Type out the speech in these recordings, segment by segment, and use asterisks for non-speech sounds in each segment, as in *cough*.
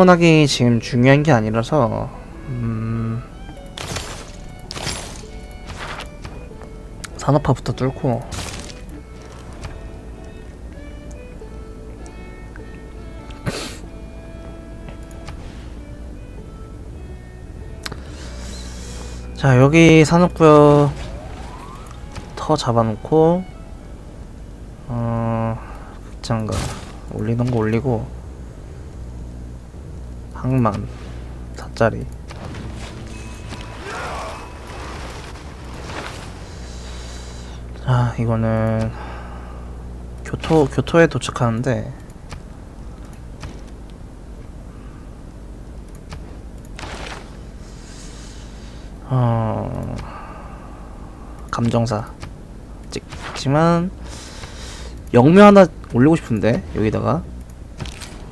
천문학이 지금 중요한 게 아니라서 음... 산업화부터 뚫고. *laughs* 자 여기 산업구역 터 잡아놓고 어 극장가 올리는 거 올리고 항만 4짜리. 자 이거는 교토 교토에 도착하는데 어 감정사 찍지만 영묘 하나 올리고 싶은데 여기다가.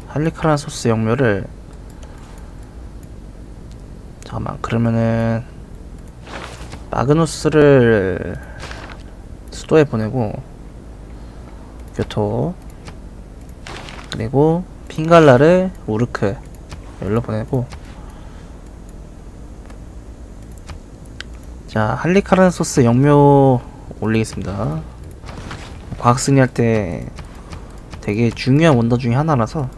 할리카란 소스 영묘를 잠깐만 그러면은 마그누스를 수도에 보내고 교토 그리고 핑갈라를 우르크 여기로 보내고. 자 할리카란 소스 영묘 올리겠습니다. 과학 승리 할 때 되게 중요한 원더 중에 하나라서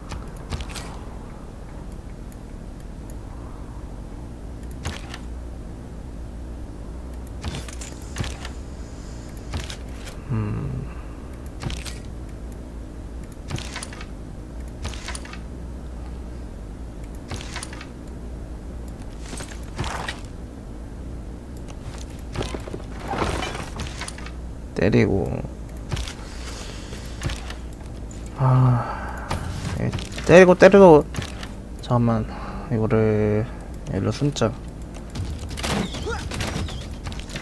때리고. 아 예, 때리고 때리고. 잠깐만 이거를 일로 순자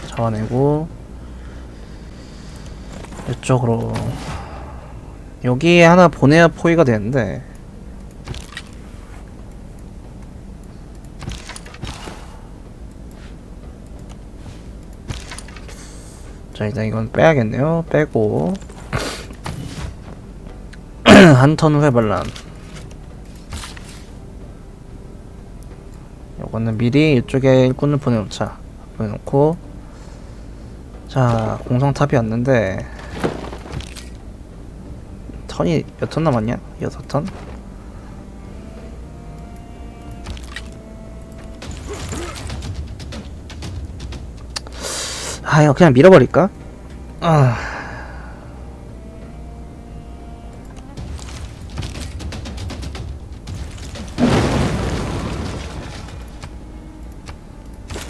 잡아내고 이쪽으로. 여기에 하나 보내야 포위가 되는데 자 일단 이건 빼야겠네요. 빼고. *clears throat* 한 턴 후에 반란. 요거는 미리 이쪽에 일꾼을 보내놓자. 보내놓고. 자 공성탑이 왔는데. 턴이 몇 턴 남았냐? 여섯 턴? 아 이거 그냥 밀어버릴까? 아.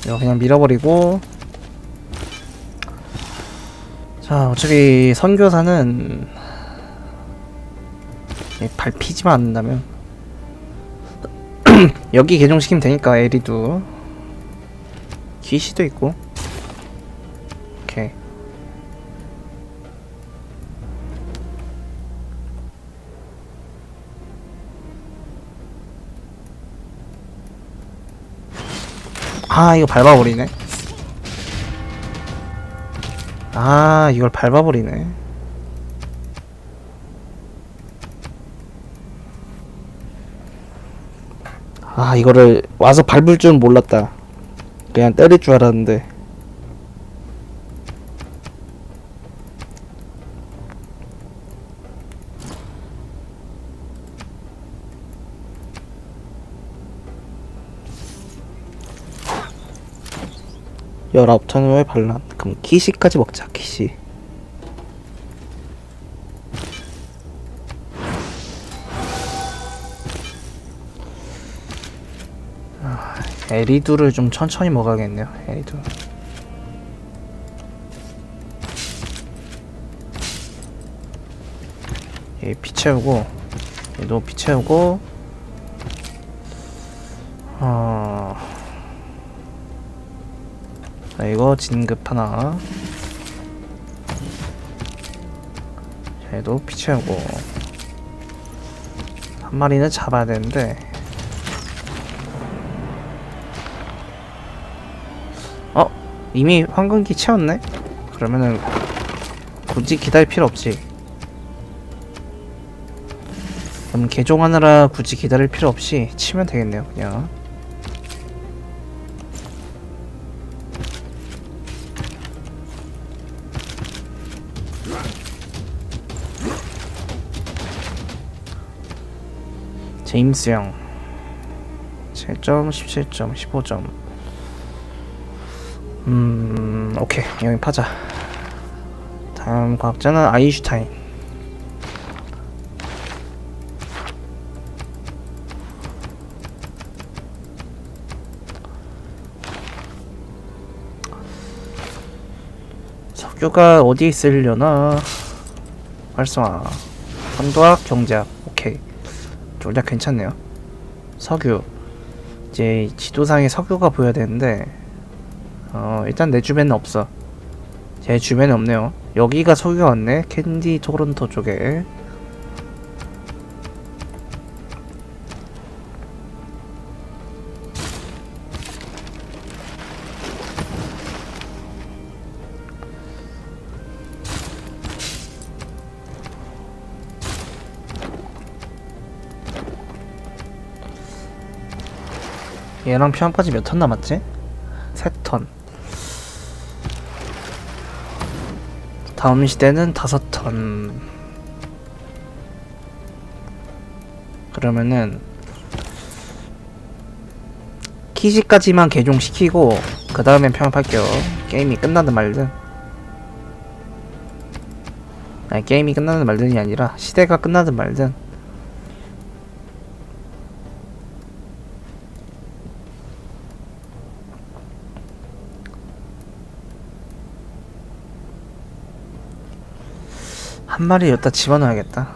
이거 그냥 밀어버리고. 자 어차피 선교사는 예, 밟히지만 않는다면. *clears throat* 여기 개종시키면 되니까 에리도. 귀시도 있고 아 이거 밟아버리네. 아 이걸 밟아버리네. 아 이거를 와서 밟을 줄은 몰랐다. 그냥 때릴 줄 알았는데 열아홉 턴 후에 반란 그럼 키시까지 먹자 키시 에리두를 좀 천천히 먹어야겠네요. 에리두. 얘 피 채우고 얘도 피 채우고 자 이거 진급 하나. 자, 얘도 피 채우고. 한 마리는 잡아야 되는데. 어? 이미 황금기 채웠네? 그러면은 굳이 기다릴 필요 없지. 그럼 개종하느라 굳이 기다릴 필요 없이 치면 되겠네요 그냥 제임스 형. 7점, 17점, 15점. 음... 오케이. 여기 파자. 다음 과학자는 아인슈타인. 석유가 어디에 있으려나? 활성화. 선도학 경제학 오케이 전략 괜찮네요. 석유. 이제 지도상에 석유가 보여야 되는데 어 일단 내 주변은 없어. 제 주변에 없네요. 여기가 석유가 왔네. 캔디 토론토 쪽에 얘랑 피한까지 몇 턴 남았지? 세 턴. 다음 시대는 다섯 턴. 그러면은 키시까지만 개종시키고 그 다음엔 평합할게요. 게임이 끝나든 말든. 아니 게임이 끝나든 말든이 아니라 시대가 끝나든 말든. 한 마리 여기다 집어넣어야겠다.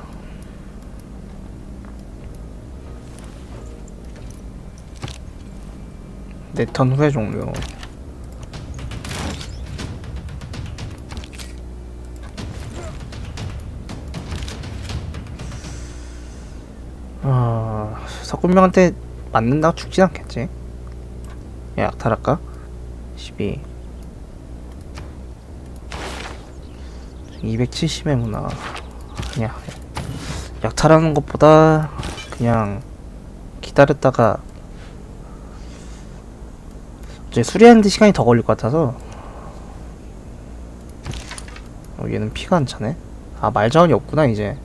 네턴 후에 종료. 아, 석군명한테 맞는다고 죽진 않겠지? 야, 탈할까? 12. 270의 문화 그냥 약탈하는 것보다 그냥 기다렸다가 이제 수리하는데 시간이 더 걸릴 것 같아서. 어, 얘는 피가 안 차네? 아 말자원이 없구나 이제.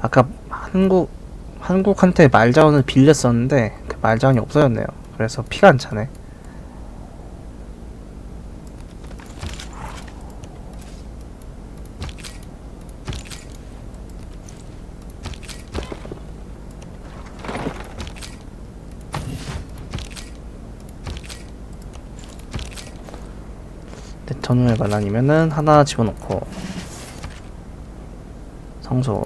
아까 한국 한국한테 말자원을 빌렸었는데 그 말자원이 없어졌네요. 그래서 피가 안 차네 데터누에가 아니면은 하나 집어넣고. 성소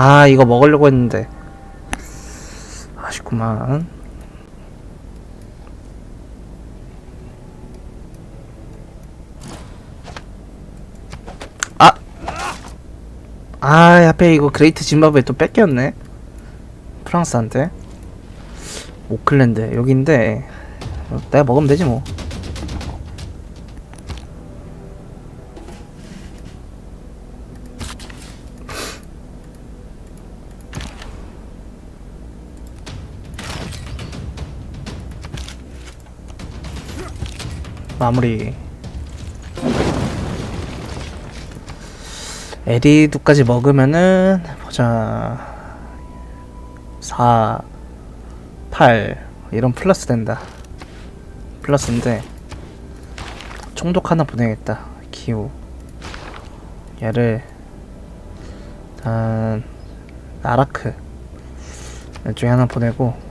아 이거 먹으려고 했는데. 아쉽구만. 아! 아 앞에 이거 그레이트 짐바브에 또 뺏겼네. 프랑스한테. 오클랜드 여긴데. 어, 내가 먹으면 되지 뭐 마무리. 에리두까지 먹으면은 보자. 4 8 이런 플러스 된다. 플러스인데 총독 하나 보내야겠다. 기호. 얘를 일단 아라크. 이쪽에 하나 보내고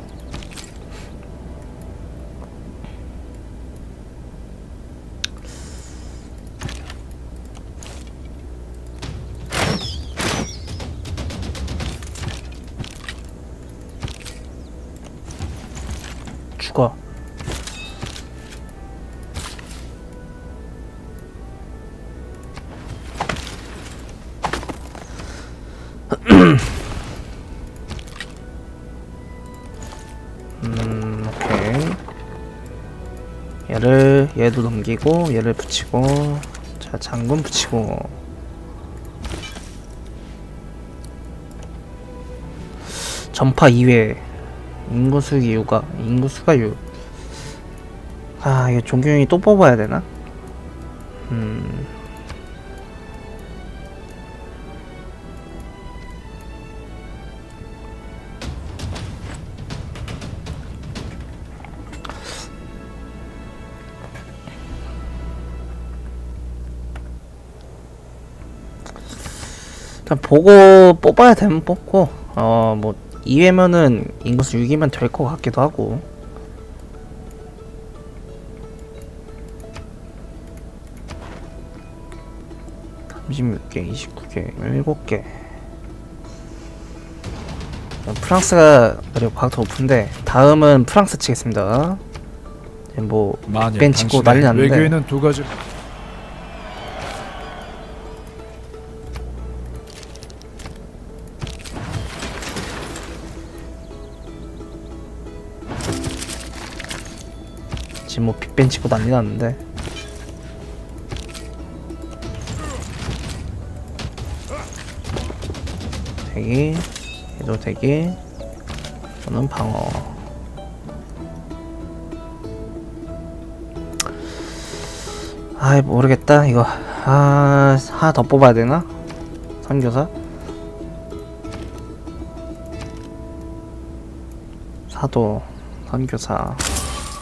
얘도 넘기고 얘를 붙이고 자 장군 붙이고 전파 2회 인구수 이유가 인구수가 유. 아 이거 종균이 또 뽑아야 되나? 음. 일단 보고 뽑아야 되면 뽑고 어 뭐 2회면은 인구수 6이면 될 것 같기도 하고. (36개) (29개) (17개) 프랑스가 그리고 과학도 오픈데 다음은 프랑스 치겠습니다. 이제 뭐 만약 벤 당신의 난리 났는데. 외교에는 두 가지 지금 뭐 빅벤 치고 난리 났는데. 대기. 얘도 대기. 저는 방어. 아이 모르겠다 이거. 아 하나 더 뽑아야 되나? 선교사? 사도 선교사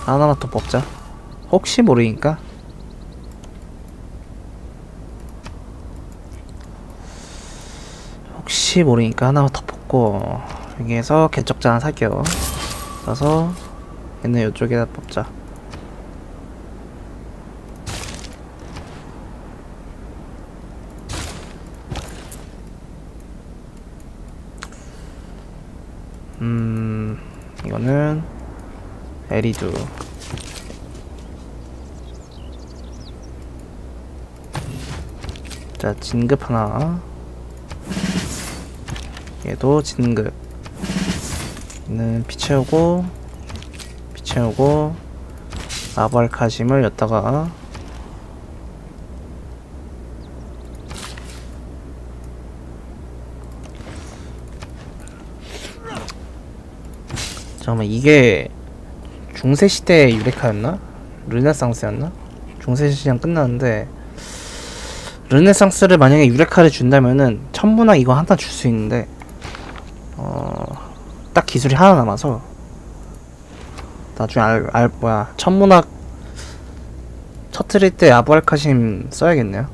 하나만 더 뽑자. 혹시 모르니까. 혹시 모르니까 하나만 더 뽑고 여기에서 개척자 하나 살게요. 그래서 얘는 이쪽에다 뽑자. 음 이거는 에리두 자 진급 하나. 얘도 진급. 얘는 피 채우고 피 채우고 아발카심을 였다가. 잠깐만 이게 중세 시대 유레카였나? 르네상스였나? 중세 시대랑 끝났는데 르네상스를 만약에 유레카를 준다면은 천문학 이거 하나 줄 수 있는데 어 딱 기술이 하나 남아서 나중에 알, 알 뭐야 천문학 터트릴 때 아부알카심 써야겠네요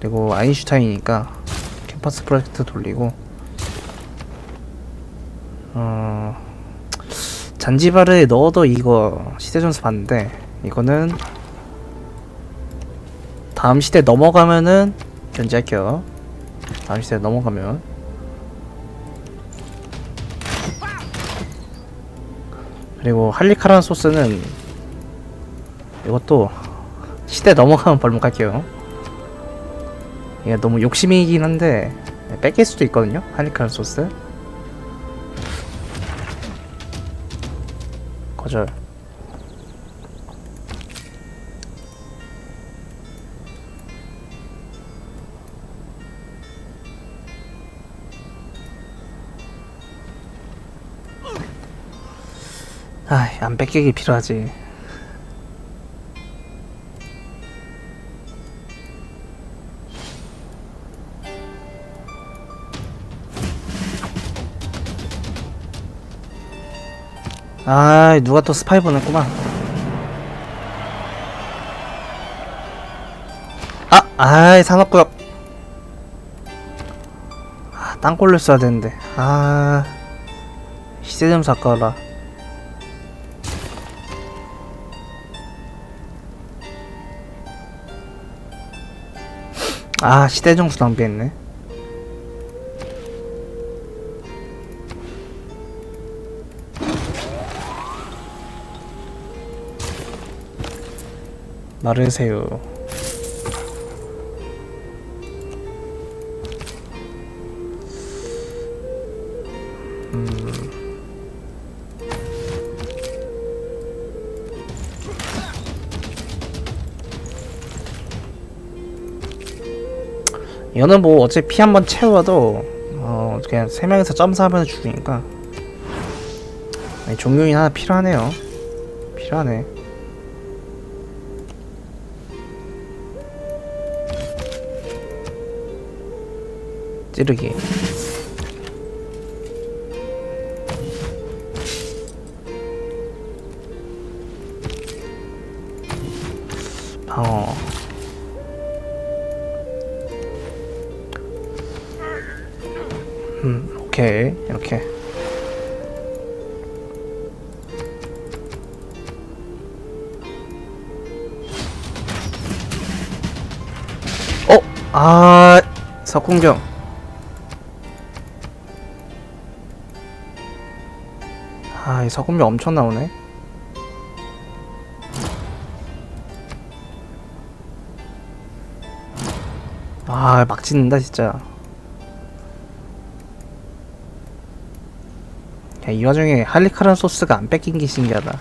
그리고 아인슈타인이니까 캠퍼스 프로젝트 돌리고 어 잔지바르에 넣어도 이거 시대전수 봤는데 이거는 다음 시대 넘어가면은 견제할게요. 다음 시대 넘어가면. 그리고 할리카란 소스는 이것도 시대 넘어가면 벌목할게요. 이게 너무 욕심이긴 한데 뺏길 수도 있거든요 할리카란 소스 거절 아이 안 뺏기기 필요하지 아 누가 또 스파이 보냈구만. 아 아이 산업구역 아 땅굴을 써야 되는데. 아 시세점수 아까워라. 아 시대정수 낭비했네 나르세요. 이거는 뭐 어차피 피 한 번 채워도 어 그냥 세 명이서 점사하면 죽으니까 종료인 하나 필요하네요. 필요하네. 찌르기. 방어. 음, 오케이. 이렇게. 어? 아, 석궁경. 아, 이 석궁경 엄청 나오네. 아, 막 짓는다, 진짜. 야, 이 와중에 할리카란 소스가 안 뺏긴 게 신기하다.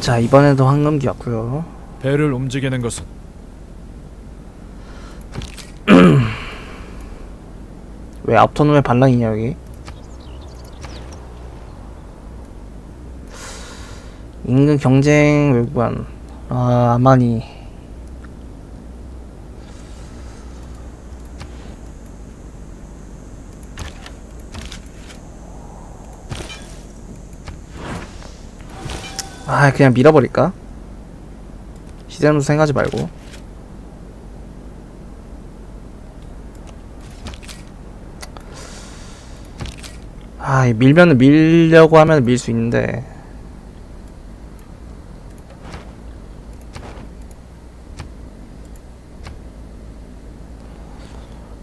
자, 이번에도 황금기 왔고요. 배를 움직이는 것은 왜 앞터놈의 반란이냐 여기? 인근 경쟁 외구간 아 아마니 아 그냥 밀어버릴까? 시대는 생각하지 말고 아, 이 밀면은 밀려고 하면 밀 수 있는데.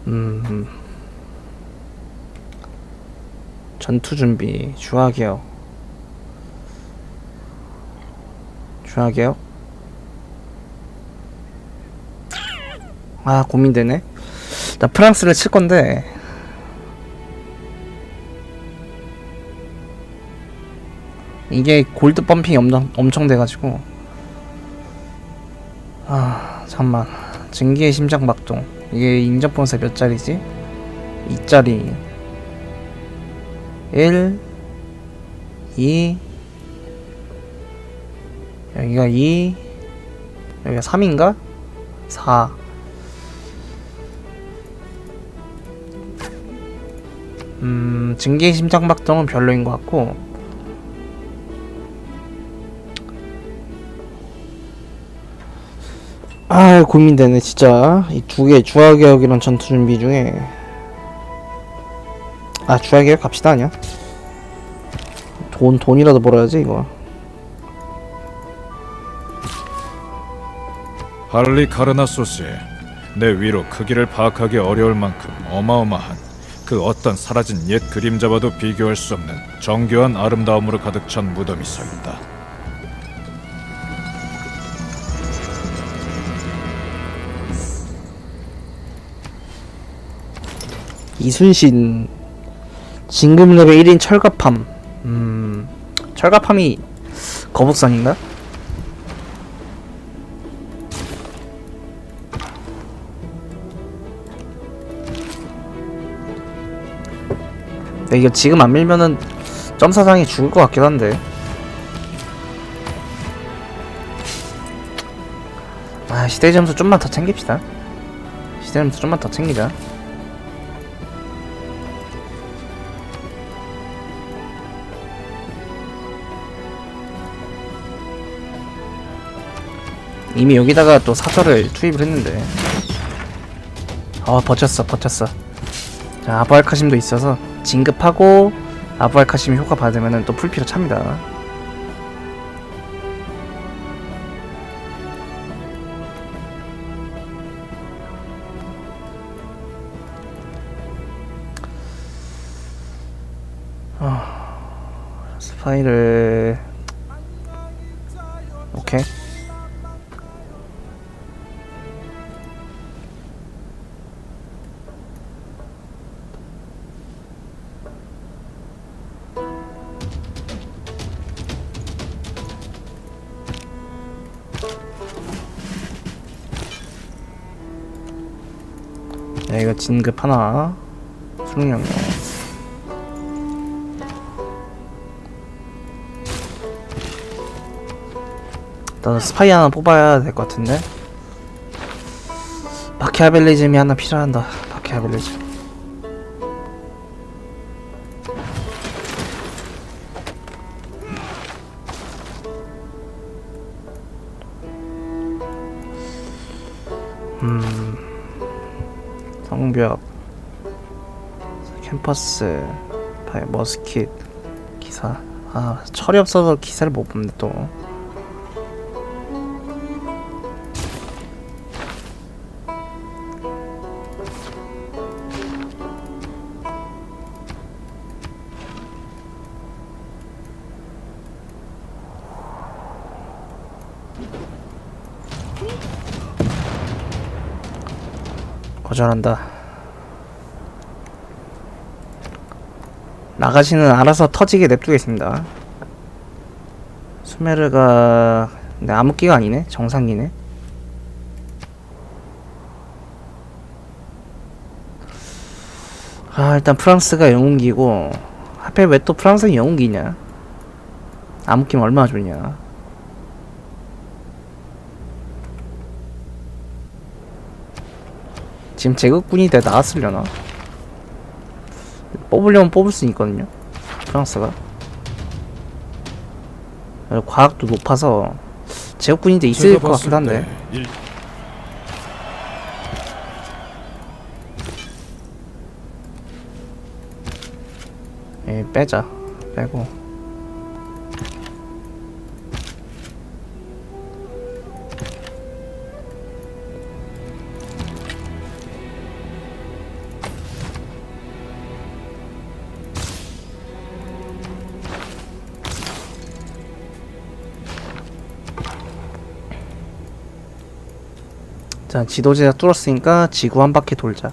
음. 음. 전투 준비, 주화기역. 주화기역. 아, 고민되네. 나 프랑스를 칠 건데. 이게 골드 펌핑이 엄청, 엄청 돼가지고. 아 잠만. 증기의 심장 박동. 이게 인접 본세 몇 짜리지? 2짜리. 1 2 여기가 2 여기가 3인가? 4 음, 증기의 심장 박동은 별로인 것 같고 아 고민되네 진짜. 이 두 개 주화개혁이랑 전투 준비 중에. 아 주화개혁 갑시다 아니야? 돈 돈이라도 벌어야지 이거. 할리 카르나소스에 내 위로 크기를 파악하기 어려울 만큼 어마어마한 그 어떤 사라진 옛 그림자와도 비교할 수 없는 정교한 아름다움으로 가득 찬 무덤이 서 있다. 이순신 진금 레벨 1인 철갑함. 음 철갑함이 거북선인가? 근데 이거 지금 안 밀면은 점사장이 죽을 것 같긴 한데. 아 시대 점수 좀만 더 챙깁시다. 시대 점수 좀만 더 챙기자 이미 여기다가 또 사설을 투입을 했는데. 어 버텼어 버텼어. 자 아부알카심도 있어서 진급하고 아부알카심 효과 받으면 또 풀피로 찹니다. 어, 스파이를 오케이. 진급 하나? 수능력요 나도 스파이 하나 뽑아야 될 것 같은데. 마키아벨리즘이 하나 필요한다. 마키아벨리즘 성벽 캠퍼스 파이 머스킷 기사 아 철이 없어서 기사를 못 뽑네 또 거절한다. 나가시는 알아서 터지게 냅두겠습니다. 수메르가 근데 암흑기가 아니네 정상기네. 아 일단 프랑스가 영웅기고 하필 왜 또 프랑스는 영웅기냐? 암흑기면 얼마나 좋냐? 지금 제국군이 돼 나왔으려나? 뽑으려면 뽑을 수 있거든요. 프랑스가. 과학도 높아서 제국군이 돼 있을 것 봤을 한데. 일- 예, 빼자. 빼고. 자, 지도제가 뚫었으니까 지구 한 바퀴 돌자.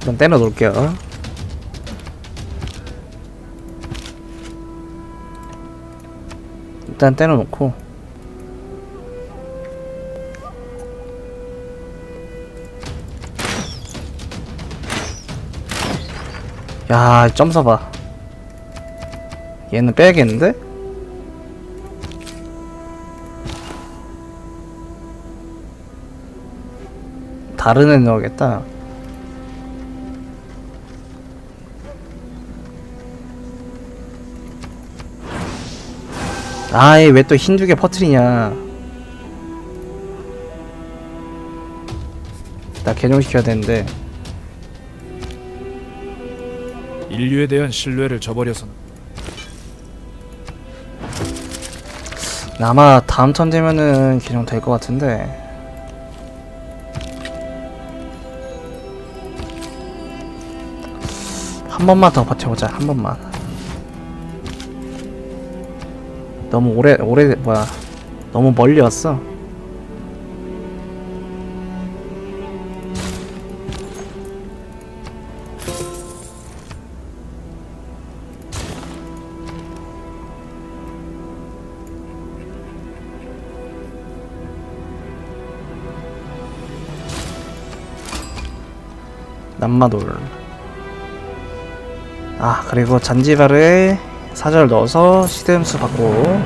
일단 때려 놓을게요. 일단 때려 놓고 야, 점서 봐. 얘는 빼야겠는데? 다른 애 넣어야겠다. 아이 왜 또 흰두개 퍼트리냐 나 개종시켜야 되는데 인류에 대한 신뢰를 저버려선 아마 다음 턴 되면은 개종 될것 같은데. 한 번만 더 버텨보자 한 번만. 너무 오래 오래 뭐야. 너무 멀리 왔어 남마돌. 아 그리고 잔지바르에 사절 넣어서 시드음수 받고.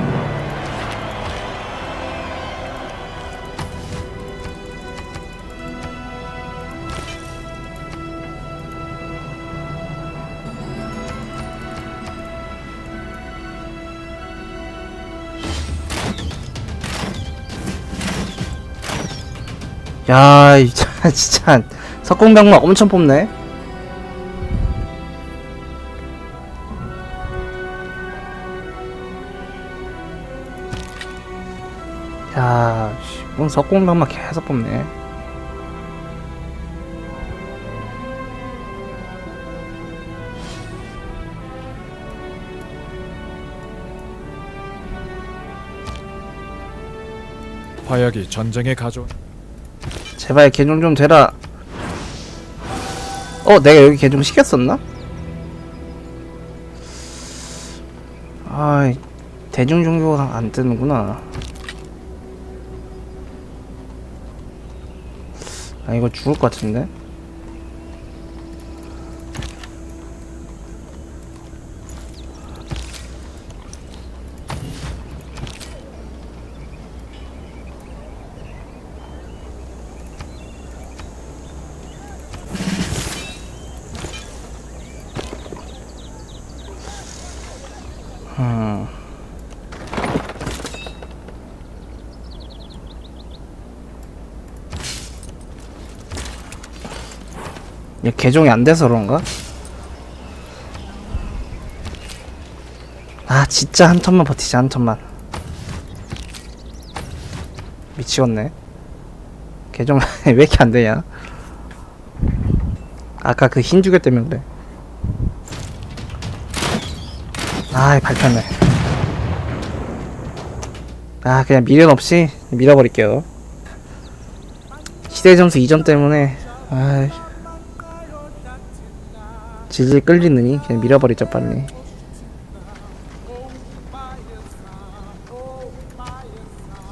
야, 이 차- *laughs* 진짜 석공병막 엄청 뽑네. 야, 씨, 뭔 석공병만 계속 뽑네. 화약이 전쟁에 가져온 제발 개종 좀 되라. 어, 내가 여기 개종 시켰었나? 아, 대중 종교가 안 뜨는구나. 아, 이거 죽을 것 같은데? 개종이 안 돼서 그런가? 아 진짜 한 턴만 버티자 한 턴만. 미치겠네. 개종 *laughs* 왜 이렇게 안 되냐? 아까 그 흰 주개 때문에 그래. 아 발표네 아 그냥 미련 없이 밀어버릴게요. 시대 점수 2점 때문에 아 질질 끌리느니 그냥 밀어버리죠 빨리.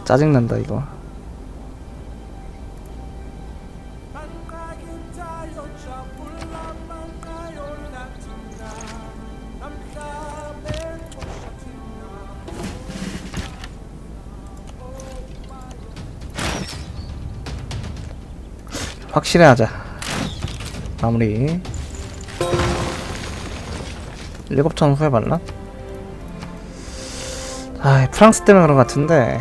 짜증난다 이거. 확실히 하자. 마무리 7턴 후에 발라? 아 프랑스 때문에 그런 것 같은데.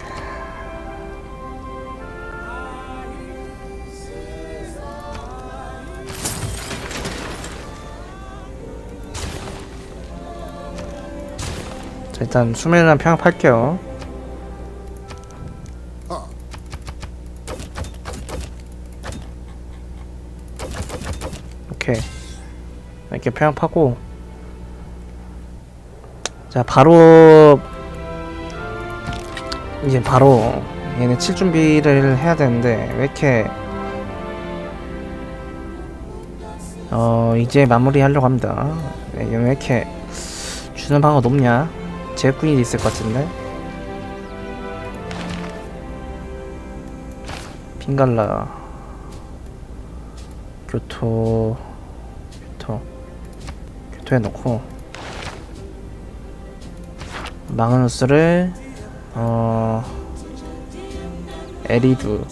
자 일단 수면이랑 평 팔게요. 오케이. 이렇게 평 파고 자 바로 이제 바로 얘네 칠 준비를 해야 되는데 왜 이렇게 어 이제 마무리 하려고 합니다. 네, 얘는 왜 이렇게 주는 방어가 높냐? 제군이 있을 것 같은데. 핑갈라. 교토 교토. 교토에 놓고 마그누스를 어 에리두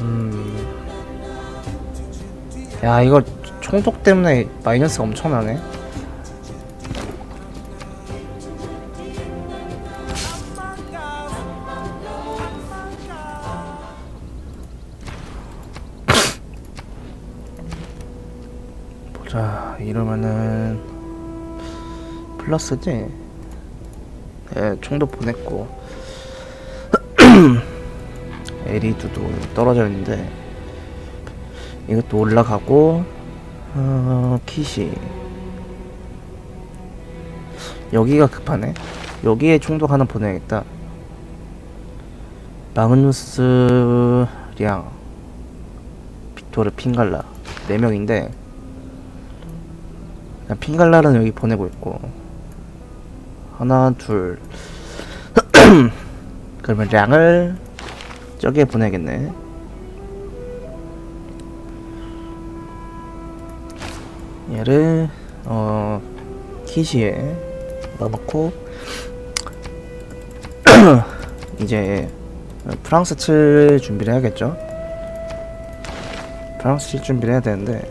음. 야 이거 총독 때문에 마이너스가 엄청나네 플러스지? 네 총도 보냈고. 에리두도 떨어져 있는데 이것도 올라가고 어 킷이 여기가 급하네. 여기에 총독 하나 보내야겠다. 마그누스 량 빅토르 핑갈라 4명인데 그냥 핑갈라는 여기 보내고 있고 하나 둘. *clears throat* 그러면 량을 저기에 보내겠네. 얘를 어 키시에 넣어놓고 *clears throat* 이제 프랑스 칠 준비를 해야겠죠? 프랑스 칠 준비를 해야 되는데